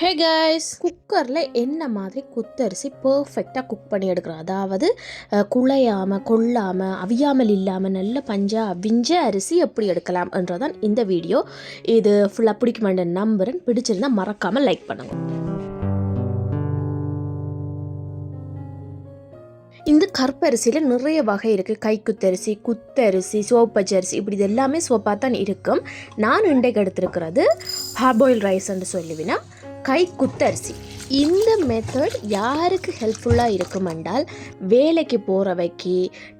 Hey guys குக்கரில் என்ன மாதிரி குத்தரிசி பர்ஃபெக்டாக குக் பண்ணி எடுக்கிறோம்? அதாவது குழையாமல் கொள்ளாமல் அவியாமல் இல்லாமல் நல்ல பஞ்சா அவிஞ்ச அரிசி எப்படி எடுக்கலாம் என்றதான் இந்த வீடியோ. இது ஃபுல்லாக பிடிக்க நம்புறேன். பிடிச்சிருந்தா மறக்காமல் லைக் பண்ணுங்க. இந்த கற்பரிசியில் நிறைய வகை இருக்குது கைக்குத்தரிசி குத்தரிசி சோப்பச்சரிசி இப்படி இது எல்லாமே சோப்பாக தான் இருக்கும். நான் இன்றைக்கு எடுத்திருக்கிறது ஹார்பாயில் ரைஸ்ன்னு சொல்லுவேன்னா கை குத்தரிசி இந்த மெத்தட் யாருக்கு ஹெல்ப்ஃபுல்லாக இருக்கும் என்றால் வேலைக்கு போகிறவைக்கு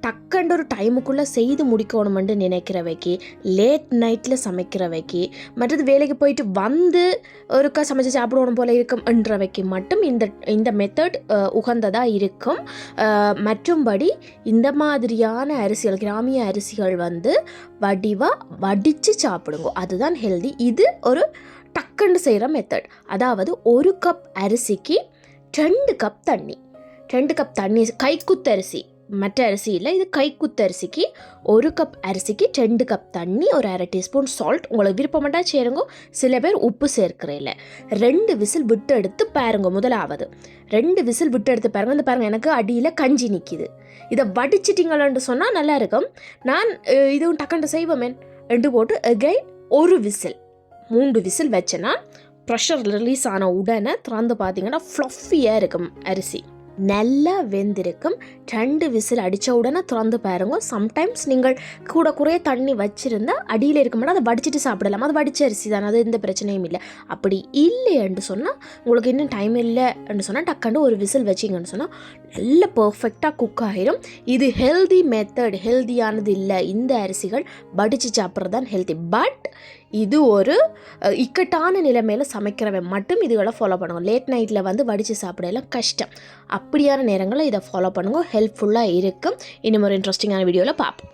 டக்குன்ற ஒரு டைமுக்குள்ளே செய்து முடிக்கணுமென்று நினைக்கிறவைக்கு லேட் நைட்டில் சமைக்கிறவைக்கு மற்றது வேலைக்கு போயிட்டு வந்து ஒருக்கா சமைச்சு சாப்பிடணும் போல இருக்கும்ன்றவைக்கு மட்டும் இந்த இந்த மெத்தட் உகந்ததாக இருக்கும். மற்றும்படி இந்த மாதிரியான அரிசிகள் கிராமிய அரிசிகள் வந்து வடிவாக வடித்து சாப்பிடுங்க. அதுதான் ஹெல்தி இது ஒரு டக்குன்னு செய்கிற மெத்தட் அதாவது ஒரு கப் அரிசிக்கு ரெண்டு கப் தண்ணி. ரெண்டு கப் தண்ணி கைக்குத்தரிசி மற்ற அரிசி இல்லை இது கைக்குத்தரிசிக்கு ஒரு கப் அரிசிக்கு ரெண்டு கப் தண்ணி ஒரு அரை டீஸ்பூன் சால்ட் உங்களுக்கு விருப்பமாட்டா சேருங்க. சில பேர் உப்பு சேர்க்கிறேன் ரெண்டு விசில் விட்டு எடுத்து பாருங்க முதலாவது. ரெண்டு விசில் விட்டு எடுத்து பாருங்க. இந்த பாருங்கள் எனக்கு அடியில் கஞ்சி நிற்கிது இதை வடிச்சிட்டிங்களன்னு சொன்னால் நல்லா இருக்கும். நான் இதுவும் டக்குன்னு செய்வோமேன். ரெண்டு போட்டு அகைன் ஒரு விசில். மூன்று விசில் வச்சேன்னா ப்ரெஷர் ரிலீஸ் ஆன உடனே திறந்து பார்த்தீங்கன்னா ஃப்ளஃபியாக இருக்கும் அரிசி. நல்லா வெந்திருக்கும். ரெண்டு விசில் அடித்த உடனே திறந்து பாருங்க. சம்டைம்ஸ் நீங்கள் கூட குறைய தண்ணி வச்சுருந்தா அடியில் இருக்கும்போது அதை வடிச்சிட்டு சாப்பிடலாம். அது வடித்த அரிசி தானே. அது எந்த பிரச்சனையும் இல்லை. அப்படி இல்லைன்னு சொன்னால் உங்களுக்கு இன்னும் டைம் இல்லைன்னு சொன்னால் டக்குன்னு ஒரு விசில் வச்சிங்கன்னு சொன்னால் நல்ல பர்ஃபெக்டாக குக் ஆகிரும் இது ஹெல்தி மெத்தட் ஹெல்தியானது இல்லை. இந்த அரிசிகள் வடித்து சாப்பிட்றது தான் ஹெல்தி பட் இது ஒரு இக்கட்டான நிலைமையில் சமைக்கிறவன் மட்டும் இதுகளை ஃபாலோ பண்ணுங்க. லேட் நைட்டில் வந்து வடித்து சாப்பிடலாம் கஷ்டம். அப்படியான நேரங்களில் இதை ஃபாலோ பண்ணுங்க. ஹெல்ப்ஃபுல்லாக இருக்கும். இன்னும் ஒரு இன்ட்ரெஸ்டிங்கான வீடியோவில் பார்ப்போம்